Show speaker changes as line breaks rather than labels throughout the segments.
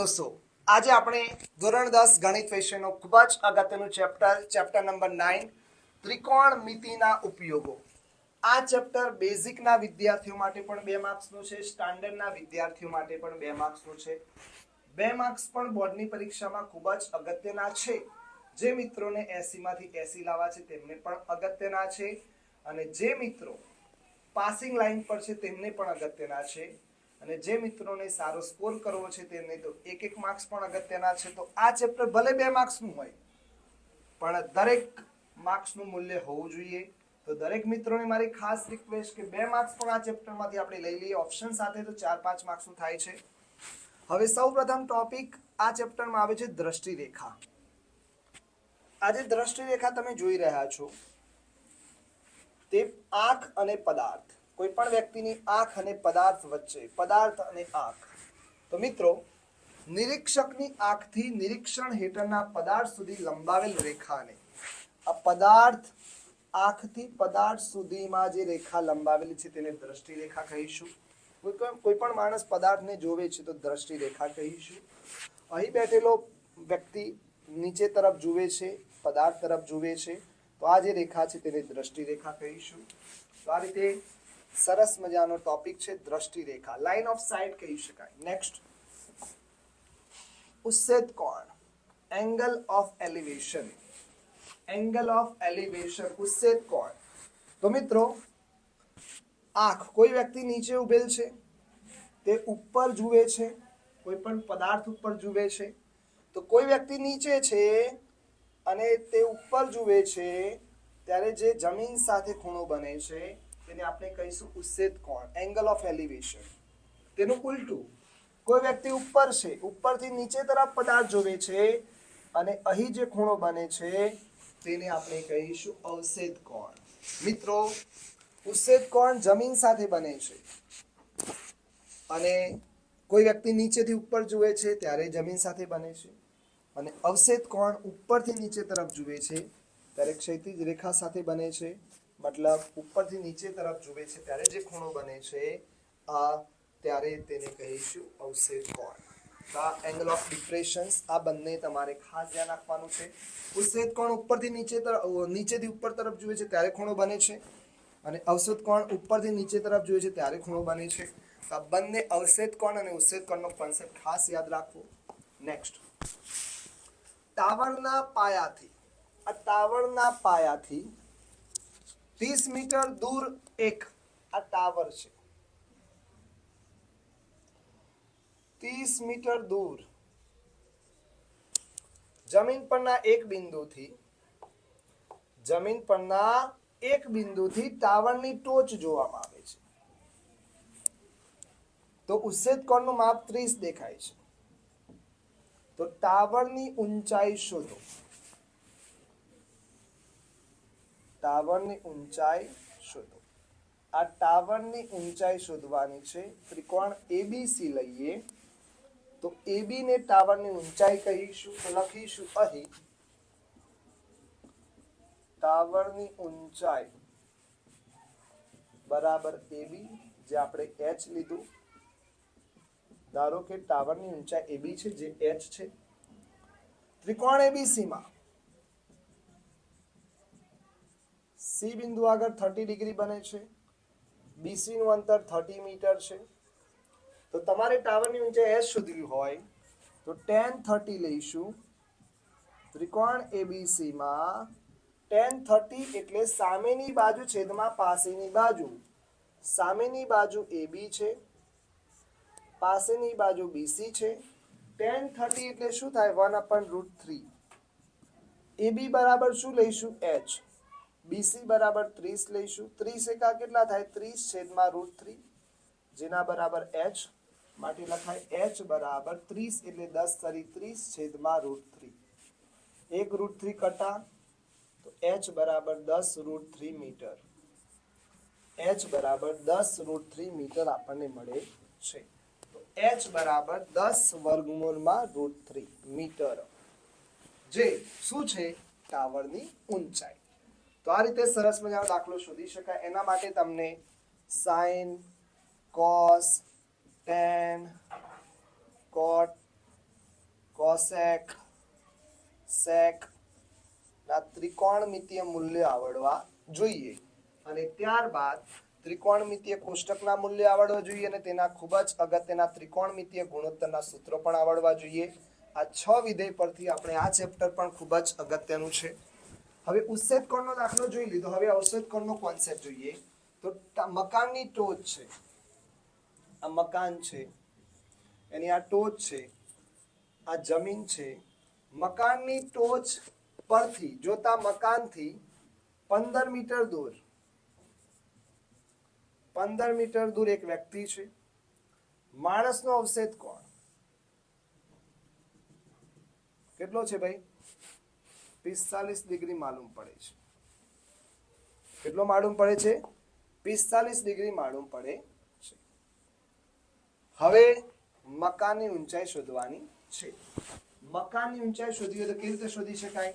દોસ્તો, આજે આપણે ધોરણ દસ ગણિત વિષયનો ખૂબ જ અગત્યનું ચેપ્ટર ચેપ્ટર નંબર નાઇન ત્રિકોણ મિતિના ઉપયોગો. આ ચેપ્ટર બેઝિકના વિદ્યાર્થીઓ માટે પણ બે માર્ક્સનું છે સ્ટાન્ડર્ડના વિદ્યાર્થીઓ માટે પણ બે માર્ક્સનું છે. બે માર્ક્સ પણ બોર્ડની પરીક્ષામાં ખૂબ જ અગત્યના છે. જે મિત્રોને એસીમાંથી એસી લાવવા છે, તેમને પણ અગત્યના છે. અને જે મિત્રો પાસિંગ લાઈન પર છે, તેમને પણ અગત્યના છે. અને જે મિત્રોને સારો સ્કોર કરવો છે તેમને તો એક એક માર્ક્સ પણ અગત્યના છે. તો આ ચેપ્ટર ભલે બે માર્ક્સનું હોય, પણ દરેક માર્ક્સનું મૂલ્ય હોવું જોઈએ. તો દરેક મિત્રોને મારી ખાસ રિક્વેસ્ટ કે બે માર્ક્સ પણ આ ચેપ્ટરમાંથી આપણે લઈ લઈએ. ઓપ્શન સાથે તો ચાર પાંચ માર્ક્સનું થાય છે. હવે સૌપ્રથમ ટોપિક આ ચેપ્ટરમાં આવે છે દ્રષ્ટિરેખા. આજે દ્રષ્ટિરેખા તમે જોઈ રહ્યા છો, તે આંખ અને પદાર્થ. કોઈ પણ વ્યક્તિની આંખ અને પદાર્થ વચ્ચે, પદાર્થ અને આંખ. તો મિત્રો, નિરીક્ષકની આંખથી નિરીક્ષણ હેઠળના પદાર્થ સુધી લંબાવેલ રેખાને, આ પદાર્થ આંખથી પદાર્થ સુધીમાં જે રેખા લંબાવેલી છે તેને દ્રષ્ટિ રેખા કહીશું. કોઈ પણ- માણસ પદાર્થને જોવે છે તો દ્રષ્ટિ રેખા કહીશું. અહીં બેઠેલો વ્યક્તિ નીચે તરફ જુએ છે, પદાર્થ તરફ જુએ છે, તો આ જે રેખા છે તેને દ્રષ્ટિ રેખા કહીશું. તો આ રીતે સરસ મજાનો ટોપિક છે, દ્રષ્ટિ રેખા. લાઇન ઓફ સાઇટ કહી શકાય. નેક્સ્ટ ઉચ્છેદ કોણ? Angle of elevation angle of elevation ઉચ્છેદ કોણ? તો મિત્રો, આંખ કોઈ વ્યક્તિ નીચે ઉભેલ છે? તે ઉપર જુએ છે? કોઈ પણ પદાર્થ ઉપર જુએ છે? તો કોઈ વ્યક્તિ નીચે છે અને તે ઉપર જુએ છે, ત્યારે જે જમીન સાથે ખૂણો બને છે તેને આપણે કહીશું ઉચ્છેદ કોણ? એંગલ ઓફ એલિવેશન તેનું ઉલટું. કોઈ વ્યક્તિ ઉપર છે, ઉપરથી નીચે તરફ પદાર્થ જોવે છે અને અહીં જે ખૂણો બને છે, તેને આપણે કહીશું અવષેદ કોણ. મિત્રો ઉચ્છેદ કોણ જમીન સાથે બને છે. અને કોઈ વ્યક્તિ નીચેથી ઉપર જુએ છે, ત્યારે જમીન સાથે બને છે. અને અવષેદ કોણ ઉપરથી નીચે તરફ જુએ છે, ત્યારે ક્ષૈતિજ રેખા સાથે બને છે. મતલબ ઉપરથી નીચે તરફ જુએ છે, ત્યારે જે ખૂણો બને છે, આ ત્યારે તેને કહીશું અવષેદ કોણ. આ એંગલ ઓફ ડિપ્રેશન્સ આ બંને તમારે ખાસ ધ્યાન રાખવાનું છે. ઉચ્છેદ કોણ ઉપરથી નીચે તરફ નીચેથી ઉપર તરફ જુએ છે, ત્યારે ખૂણો બને છે. અને અવષેદ કોણ ઉપરથી નીચે તરફ જુએ છે, ત્યારે ખૂણો બને છે. આ બંને અવષેદ કોણ અને ઉચ્છેદ કોણનો કોન્સેપ્ટ ખાસ યાદ રાખવો. નેક્સ્ટ ટાવરના પાયાથી, આ ટાવરના પાયાથી ત્રીસ મીટર દૂર એક આ ટાવર છે. ત્રીસ મીટર દૂર. જમીન પરના એક બિંદુથી, જમીન પરના એક બિંદુથી ટાવરની ટોચ જોવામાં આવે છે. તો ઉચ્છેદ કોણનું માપ ત્રીસ દેખાય છે. તો ટાવરની ઊંચાઈ શોધો. ટાવરની ઊંચાઈ શોધો. આ ટાવરની ઊંચાઈ શોધવાની છે. ત્રિકોણ એબીસી લઈએ. તો એબી ને ટાવરની ઊંચાઈ કહીશું. લખીશું અહીં. ટાવરની ઊંચાઈ બરાબર એબી જે આપણે એચ લીધું. ધારો કે ટાવરની ઊંચાઈ એબી છે, જે એચ છે. ત્રિકોણ એબીસી માં સી બિંદુ આગળ થર્ટી ડિગ્રી બને છે. બીસી નું અંતર થર્ટી મીટર છે. તો તમારે ટાવરની ઊંચાઈ એચ શોધવી હોય તો ટેન થર્ટી લઈશું. ત્રિકોણ એબીસી માં ટેન થર્ટી એટલે સામેની બાજુ છેદમાં પાસેની બાજુ. સામેની બાજુ એબી છે. પાસેની બાજુ બીસી છે. ટેન થર્ટી એટલે શું થાય? One upon root three. AB બરાબર શું લઈશું? એચ. બીસી બરાબર ત્રીસ લઈશું. ત્રીસ એકા કેટલા થાય? ત્રીસ છેદમાં રૂટ થ્રી. જેના બરાબર એચ માટે લખાય એચ બરાબર ત્રીસ એટલે દસ તરી ત્રીસ છેદમાં રૂટ થ્રી. એક રૂટ થ્રી કટા, તો એચ બરાબર દસ રૂટ થ્રી મીટર. એચ બરાબર દસ રૂટ થ્રી મીટર આપણને મળે છે. તો એચ બરાબર દસ વર્ગમૂળમાં રૂટ થ્રી મીટર. જે શું છે? ટાવરની ઊંચાઈ. તો આ રીતે સરસ મજાનો દાખલો શોધી શકાય. એના માટે તમને sine cos tan cot cosec sec ના ત્રિકોણમિતીય મૂલ્ય આવડવા જોઈએ. અને ત્યારબાદ ત્રિકોણમિતીય કોષ્ટકના મૂલ્ય આવડવા જોઈએ અને તેના ખૂબ જ અગત્યના ત્રિકોણમિતીય ગુણોત્તરના સૂત્રો પણ આવડવા જોઈએ. આ છ વિધેય પરથી આપણે આ ચેપ્ટર પણ ખૂબ જ અગત્યનું છે. હવે ઉચ્છેદ કોણનો દાખલો જોઈ લીધો. હવે અવશેદ કોણનો કોન્સેપ્ટ જોઈએ. તો મકાનની ટોચ છે. આ મકાન છે. એની આ ટોચ છે. આ જમીન છે. મકાનની ટોચ પરથી જોતા મકાનથી પંદર મીટર દૂર. પંદર મીટર દૂર એક વ્યક્તિ છે. માણસનો અવશેદ કોણ? કેટલો છે ભાઈ? પિસ્તાલીસ ડિગ્રી માલુમ પડે છે. કેટલો માલુમ પડે છે? પિસ્તાલીસ ડિગ્રી માલુમ પડે છે. હવે મકાનની ઊંચાઈ શોધવાની છે. મકાનની ઊંચાઈ શોધવી તો કેવી રીતે શોધી શકાય?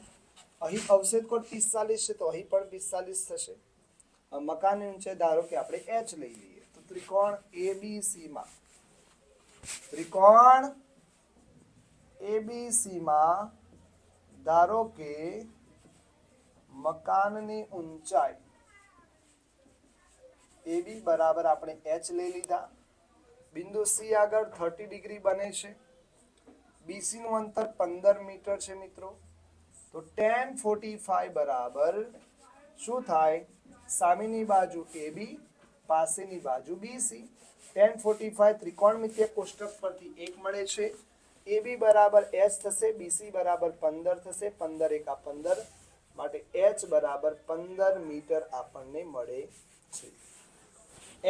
અહીં અવશેદ કોણ પિસ્તાલીસ છે તો અહીં પણ પિસ્તાલીસ થશે. મકાનની ઊંચાઈ ધારો કે આપણે એચ લઈ લઈએ. તો ત્રિકોણ એબીસી માં. ત્રિકોણ એબીસી માં ધારો કે મકાનની ઊંચાઈ એબી બરાબર આપણે એચ લઈ લીધા. બિંદુ સી આગળ થર્ટી ડિગ્રી બને છે. બીસી નું અંતર પંદર મીટર છે મિત્રો. તો ટેન ફોર્ટી ફાઈવ બરાબર શું થાય? સામેની બાજુ એબી પાસેની બાજુ બીસી ટેન ફોર્ટી ફાઈવ ત્રિકોણમિતીય કોષ્ટક પરથી એક મળે છે. એબી બરાબર એચ થશે બીસી બરાબર પંદર થશે, પંદર એકા પંદર માટે એચ બરાબર પંદર મીટર આપણને મળે છે.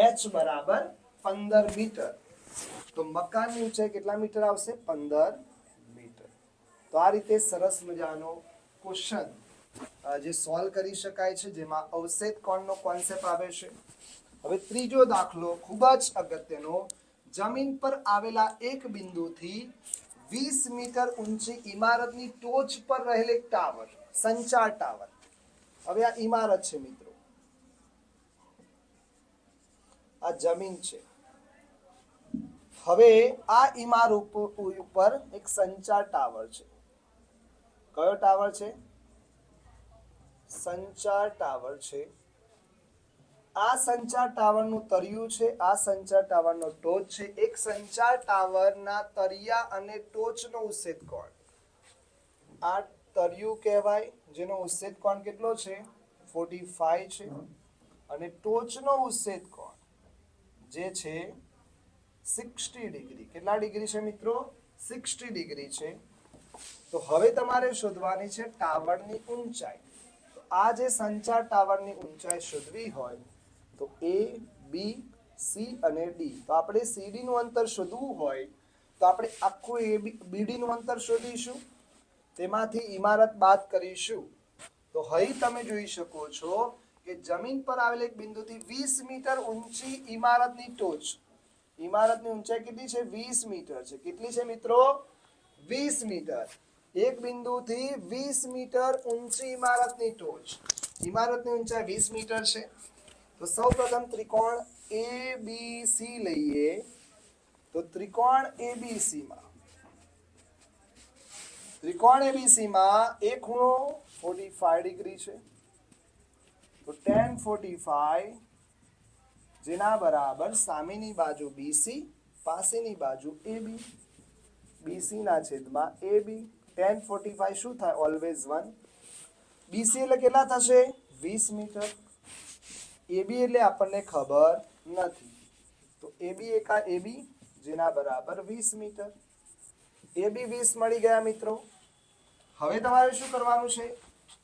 એચ બરાબર પંદર મીટર. તો મકાનની ઊંચાઈ કેટલા મીટર આવશે? પંદર મીટર. તો આ રીતે સરસ મજાનો ક્વેશ્ચન જે સોલ્વ કરી શકાય છે, જેમાં અવશેદ કોણનો કોન્સેપ્ટ આવે છે. હવે ત્રીજો દાખલો ખૂબ જ અગત્યનો, જમીન પર આવેલા એક બિંદુથી વીસ મીટર ઊંચી ઇમારતની ટોચ પર રહેલ એક ટાવર, સંચાર ટાવર. હવે આ ઇમારત છે મિત્રો. આ જમીન છે. હવે આ ઇમારત ઉપર એક સંચાર ટાવર છે. કયો ટાવર છે? સંચાર ટાવર છે. આ સંચાર ટાવરનું તળિયું છે, આ સંચાર ટાવરનો ટોચ છે. એક સંચાર ટાવરના તળિયા અને ટોચનો ઉચ્છેદ કોણ? આ તળિયું કહેવાય, જેનો ઉચ્છેદ કોણ કેટલો છે? 45 છે. અને ટોચનો ઉચ્છેદ કોણ? જે છે 60 ડિગ્રી. કેટલા ડિગ્રી છે મિત્રો? 60 ડિગ્રી છે. તો હવે તમારે શોધવાની છે ટાવરની ઊંચાઈ. તો આ જે સંચાર ટાવરની ઊંચાઈ શોધવી હોય તો એ બી સી અને ડી તો આપણે સીડીનું અંતર શોધવું હોય, તો આપણે આખું એ બીડી નું અંતર શોધીશું. તેમાંથી ઇમારત બાદ કરીશું. તો હઈ તમે જોઈ શકો છો કે જમીન પર આવેલ એક બિંદુથી 20 મીટર ઊંચી ઇમારતની ટોચ. ઇમારતની ઊંચાઈ કેટલી છે? 20 મીટર છે. કેટલી છે મિત્રો? 20 મીટર. એક બિંદુથી 20 મીટર ઊંચી ઇમારતની ટોચ. ઇમારતની ઊંચાઈ 20 મીટર છે. તો સૌપ્રથમ ત્રિકોણ ABC લઈએ. તો ત્રિકોણ ABC માં. ત્રિકોણ ABC માં એક ખૂણો 45 ડિગ્રી છે. તો tan 45 જેના બરાબર સામેની બાજુ BC પાસેની બાજુ AB BC ના છેદમાં AB tan 45 શું થાય? ઓલવેઝ 1 BC એટલે કેટલા થશે? 20 મીટર. AB એટલે આપણને ખબર નથી. તો એબી એકા એબી જેના બરાબર વીસ મીટર. એબી વીસ મળી ગયા મિત્રો. હવે તમારે શું કરવાનું છે?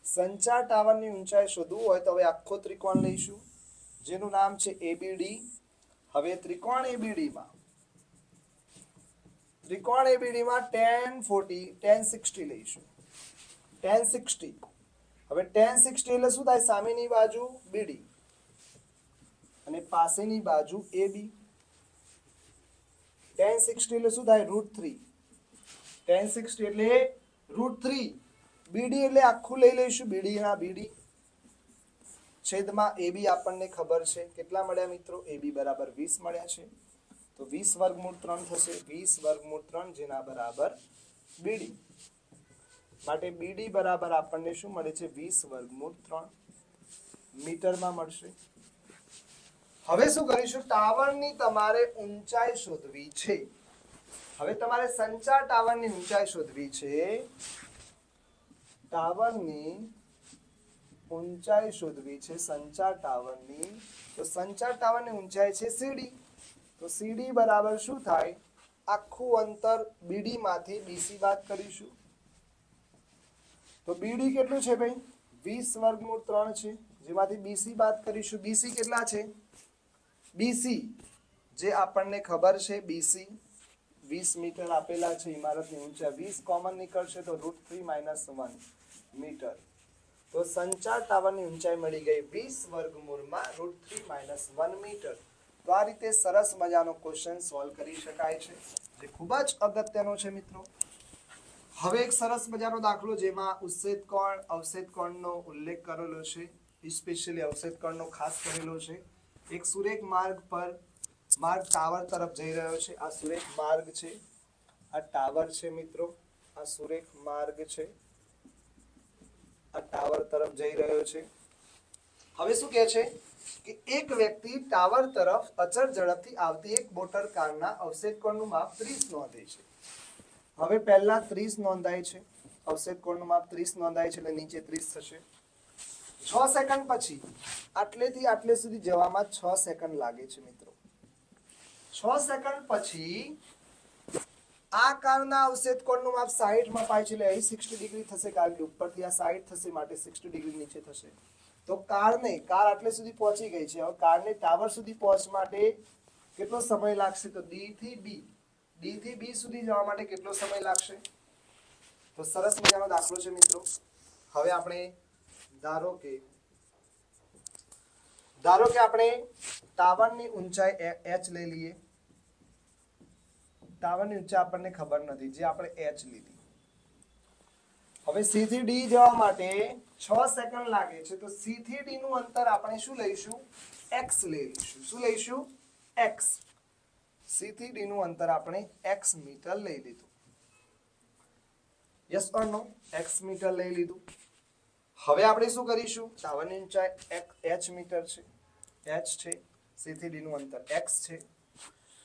સંચાર ટાવરની ઊંચાઈ શોધવું હોય તો હવે આખો ત્રિકોણ લઈશું. જેનું નામ છે એબીડી હવે ત્રિકોણ એબીડીમાં ત્રિકોણ એબીડીમાં ટેન ફોર્ટી, ટેન સિક્સટી લઈશું. Tan sixty. હવે ટેન સિક્સટી એટલે શું થાય? સામેની બાજુ BD અને પાસેની બાજુ એ બી. ટેન સિક્સટી એટલે શું થાય? રૂટ થ્રી ટેન સિક્સટી એટલે રૂટ થ્રી બીડી એટલે આખું લઈ લઈશું. બીડી ના બીડી છેદમાં AB આપણને ખબર છે. કેટલા મળ્યા મિત્રો? AB બરાબર વીસ મળ્યા છે. તો વીસ વર્ગમૂળ ત્રણ થશે. વીસ વર્ગમૂળ ત્રણ જેના બરાબર બીડી માટે બીડી બરાબર આપણને શું મળે છે? વીસ વર્ગમૂળ ત્રણ. મીટરમાં મળશે. હવે શું કરીશું? ટાવરની તમારે ઊંચાઈ શોધવી છે. હવે તમારે સંચાર ટાવરની ઊંચાઈ શોધવી છે. ટાવરની ઊંચાઈ શોધવી છે સંચાર ટાવરની. તો સંચાર ટાવરની ઊંચાઈ છે સીડી તો સીડી બરાબર શું થાય? આખું અંતર બીડી માંથી બીસી બાદ કરીશું. તો બીડી કેટલું છે ભાઈ? વીસ વર્ગમૂળ ત્રણ છે. જેમાંથી બીસી બાદ કરીશું. બીસી કેટલા છે? બીસી. જે આપણને ખબર છે, બીસી. વીસ મીટર આપેલા છે ઇમારતની ઊંચાઈ. વીસ કોમન નીકળશે તો root three minus one metre. તો સંચાર ટાવરની ઊંચાઈ મળી ગઈ વીસ વર્ગમૂળમાં root three minus one metre. તો આ રીતે સરસ મજાનો ક્વેશ્ચન સોલ્વ કરી શકાય છે, જે ખૂબ જ અગત્યનો છે મિત્રો. હવે એક સરસ મજાનો દાખલો જેમાં ઉચ્છેદ કોણ અવક્ષેદ કોણનો ઉલ્લેખ કરેલો છે સ્પેશિયલી અવક્ષેદ કોણનો ખાસ કરેલો છે. એક સુરેખ માર્ગ પર, માર્ગ ટાવર તરફ જઈ રહ્યો છે. આ સુરેખ માર્ગ છે. આ ટાવર છે મિત્રો. આ સુરેખ માર્ગ છે. આ ટાવર તરફ જઈ રહ્યો છે. હવે શું કહે છે? કે એક વ્યક્તિ ટાવર તરફ અચળ ઝડપથી આવતી એક મોટર કારના અવશેષ કોણનું માપ 30 નોંધે છે. હવે પહેલા 30 નોંધાય છે. અવશેષ કોણનું માપ 30 નોંધાય છે એટલે નીચે 30 થશે. 6 સેકન્ડ પછી આટલેથી આટલે સુધી જવામાં છ સેકન્ડ લાગે છે મિત્રો. છ સેકન્ડ પછી આ કારના અવક્ષેદ કોણનું માપ 60 માં પાય છે એટલે અહીં 60 ડિગ્રી થશે કારણ કે ઉપરથી આ 60 થશે, માટે 60 ડિગ્રી નીચે થશે. તો કારને, કાર આટલે સુધી પહોંચી ગઈ છે. હવે કારને ટાવર સુધી પહોંચવા માટે કેટલો સમય લાગશે? તો ડી થી બી ડી થી બી સુધી જવા માટે કેટલો સમય લાગશે? તો સરસ મજાનો દાખલો છે મિત્રો. હવે આપણે ધારો કે ધારો કે આપણે ટાવરની ઊંચાઈ એચ લઈ લઈએ. ટાવરની ઊંચાઈ આપણને ખબર નથી, જે આપણે એચ લીધી. હવે સી થી ડી જવા માટે છ સેકન્ડ લાગે છે, તો સી થી ડી નું અંતર આપણે શું લઈશું? એક્સ લઈ લઈશું. શું લઈશું? એક્સ સી થી ડી નું અંતર આપણે એક્સ મીટર લઈ લીધું. Yes or no X metre લઈ લીધું. હવે આપણે શું કરીશું? ટાવરની ઊંચાઈ એચ મીટર છે. એચ છે સી થી ડી નું અંતર. એક્સ છે.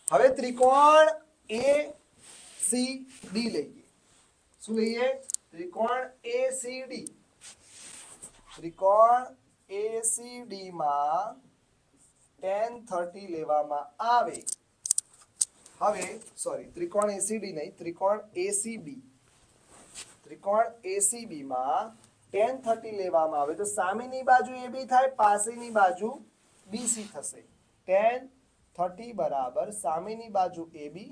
હવે ત્રિકોણ એ સી ડી લઈએ. શું લઈએ? ત્રિકોણ ACD ત્રિકોણ ACD માં ટેન થર્ટી લેવામાં આવે. હવે સોરી ત્રિકોણ એસીડી નહીં, ત્રિકોણ એસીબી ત્રિકોણ એસીબી માં tan 30 લેવામાં આવે. તો સામેની બાજુ એ બી થાય, પાસેની બાજુ બીસી થશે. ટેન થર્ટી બરાબર સામેની બાજુ એ બી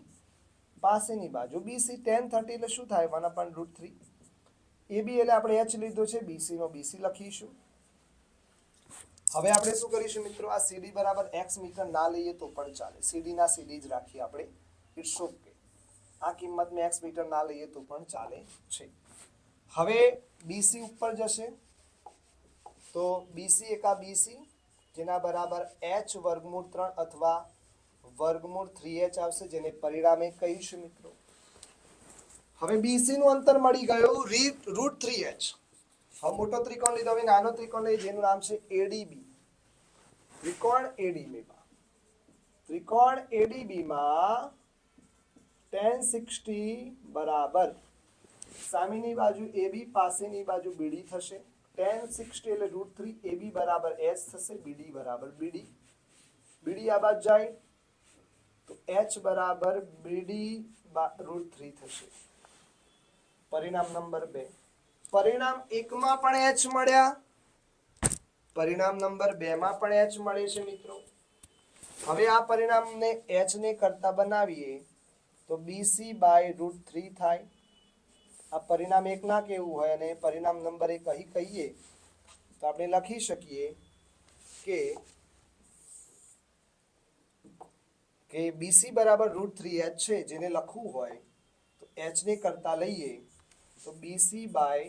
પાસેની બાજુ બીસી ટેન થર્ટી એટલે શું થાય? One upon root three A B એટલે આપણે એચ લીધો છે બીસી નો બીસી લખીશું. હવે આપણે શું કરીશું મિત્રો? આ સીડી બરાબર એક્સ મીટર ના લઈએ તો પણ ચાલે. સીડીના CD જ રાખીએ આપણે. ઇટ્સ ઓકે આ કિંમત મેં x મીટર ના લઈએ તો પણ ચાલે છે. હવે BC ઉપર જશે. તો BC એકા BC જેના બરાબર h વર્ગમૂળ 3 અથવા વર્ગમૂળ 3h આવશે, જેને પરિણામે કહીશું મિત્રો. હવે બીસી નું અંતર મળી ગયું રૂટ થ્રી એચ હવે મોટો ત્રિકોણ લીધો, હવે નાનો ત્રિકોણ લઈ જેનું નામ છે એડીબી ત્રિકોણ એડીબીમાં ત્રિકોણ એડીબીમાં ટેન સિક્સટી બરાબર સામેની બાજુ એબી પાસેની બાજુ બીડી થશે. ટેન સિક્સટી એટલે રૂટ થ્રી એબી બરાબર એચ થશે, બીડી બરાબર બીડી. બીડી આ બાજુ જાય, તો એચ બરાબર બીડી રૂટ થ્રી થશે. પરિણામ નંબર બે. પરિણામ એકમાં પણ એચ મળ્યા. પરિણામ નંબર બે માં પણ એચ મળે છે, મિત્રો. હવે આ પરિણામને એચ ને કરતા બનાવીએ, તો બીસી બાય રૂટ થ્રી થાય. આ પરિણામ એક ના કેવું હોય અને પરિણામ નંબર એક અહીં કહીએ, તો આપણે લખી શકીએ કે કે બીસી બરાબર રૂટ થ્રી એચ છે, જેને લખવું હોય, તો એચને કરતા લઈએ, તો બીસી બાય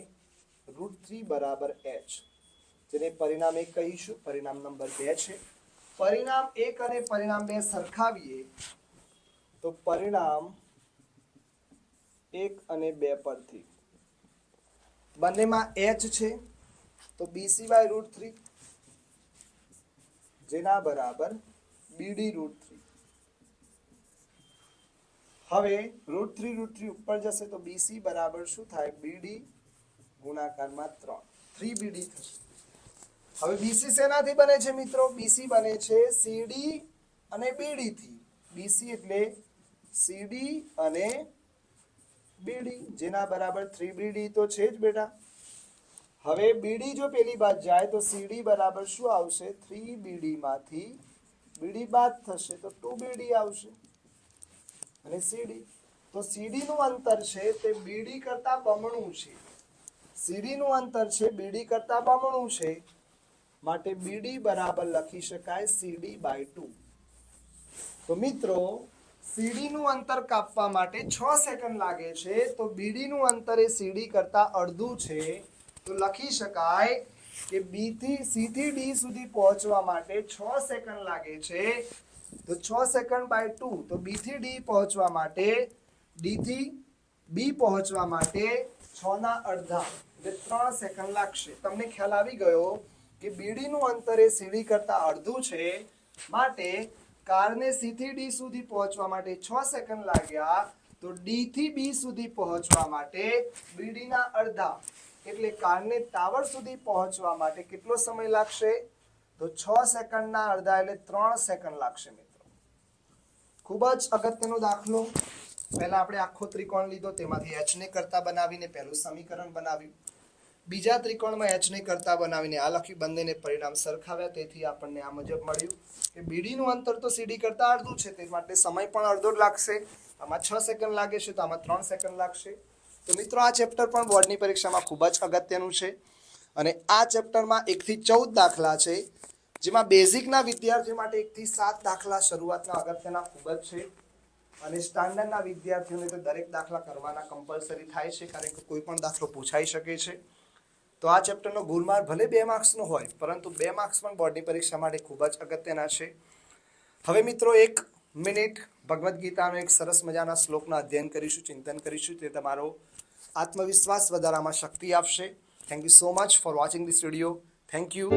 રૂટ થ્રી બરાબર એચ જેને પરિણામ એક કહીશું, પરિણામ નંબર બે છે. પરિણામ એક અને પરિણામ બે સરખાવીએ, તો પરિણામ એક અને બે પરથી. બંનેમાં એચ છે, તો બીસી બાય રૂટ થ્રી જેના બરાબર બીડી રૂટ થ્રી હવે રૂટ થ્રી રૂટ થ્રી ઉપર જશે, તો બીસી બરાબર શું થાય? બીડી ગુણાકારમાં ત્રણ. થ્રી બીડી થશે. હવે બીસી શેનાથી બને છે મિત્રો? બીસી બને છે સીડી અને બીડી થી. બીસી એટલે સીડી અને બીડી, જેના બરાબર થ્રી બીડી તો છે જ બેટા. હવે બીડી જો પેલી બાદ જાય તો સીડી બરાબર શું આવશે? થ્રી બીડી માંથી બીડી બાદ થશે તો ટુ બીડી આવશે. અને સીડી તો સીડી નું અંતર છે તે બીડી કરતા બમણું છે. સીડી નું અંતર છે બીડી કરતા બમણું છે. માટે બીડી બરાબર લખી શકાય સીડી બાય ટુ તો મિત્રો સીડી નું અંતર કાપવા માટે છ સેકન્ડ લાગે છે, તો બીડીનું અંતર એ સીડી કરતાં અડધું છે. તો લખી શકાય કે બીથી, સીથી ડી સુધી પહોંચવા માટે છ સેકન્ડ લાગે છે. તો છ સેકન્ડ બાય ટુ, તો બીથી ડી પહોંચવા માટે, ડીથી બી પહોંચવા માટે છ ના અડધા, એટલે ત્રણ સેકન્ડ લાગશે. તમને ખ્યાલ આવી ગયો કે બીડીનું અંતર એ સીડી કરતાં અડધું છે. માટે કારને સી થી ડી સુધી પહોંચવા માટે છ સેકન્ડ લાગ્યા, તો ડી થી બી સુધી પહોંચવા માટે બીડીના અડધા. એટલે કારને ટાવર સુધી પહોંચવા માટે કેટલો સમય લાગશે? તો છ સેકન્ડના અડધા એટલે ત્રણ સેકન્ડ લાગશે મિત્રો. ખૂબ જ અગત્યનો દાખલો. પહેલા આપણે આખો ત્રિકોણ લીધો, તેમાંથી એચને કરતા બનાવીને પહેલું સમીકરણ બનાવ્યું. બીજા ત્રિકોણમાં એચ ને કરતા બનાવીને આ લખી બંનેને પરિણામ સરખાવ્યા. તેથી આપણને આ મુજબ મળ્યું કે બીડીનું અંતર તો સીડી કરતા અડધું છે. તે માટે સમય પણ અડધો જ લાગશે. આમાં છ સેકન્ડ લાગે છે, તો આમાં ત્રણ સેકન્ડ લાગશે. તો મિત્રો, આ ચેપ્ટર પણ બોર્ડની પરીક્ષામાં ખૂબ જ અગત્યનું છે. અને આ ચેપ્ટરમાં એકથી ચૌદ દાખલા છે, જેમાં બેઝિકના વિદ્યાર્થીઓ માટે એકથી સાત દાખલા શરૂઆતના અગત્યના ખૂબ જ છે. અને સ્ટાન્ડર્ડના વિદ્યાર્થીઓને તો દરેક દાખલા કરવાના કમ્પલસરી થાય છે, કારણ કે કોઈ પણ દાખલો પૂછાઈ શકે છે. તો આ ચેપ્ટરનો ગુણમાર ભલે બે માર્ક્સનો હોય, પરંતુ બે માર્ક્સ પણ બોર્ડની પરીક્ષા માટે ખૂબ જ અગત્યના છે. હવે મિત્રો એક મિનિટ ભગવદ્ ગીતાનો એક સરસ મજાના શ્લોકનું અધ્યયન કરીશું, ચિંતન કરીશું, તે તમારો આત્મવિશ્વાસ વધારવામાં શક્તિ આપશે. Thank you so much for watching this video thank you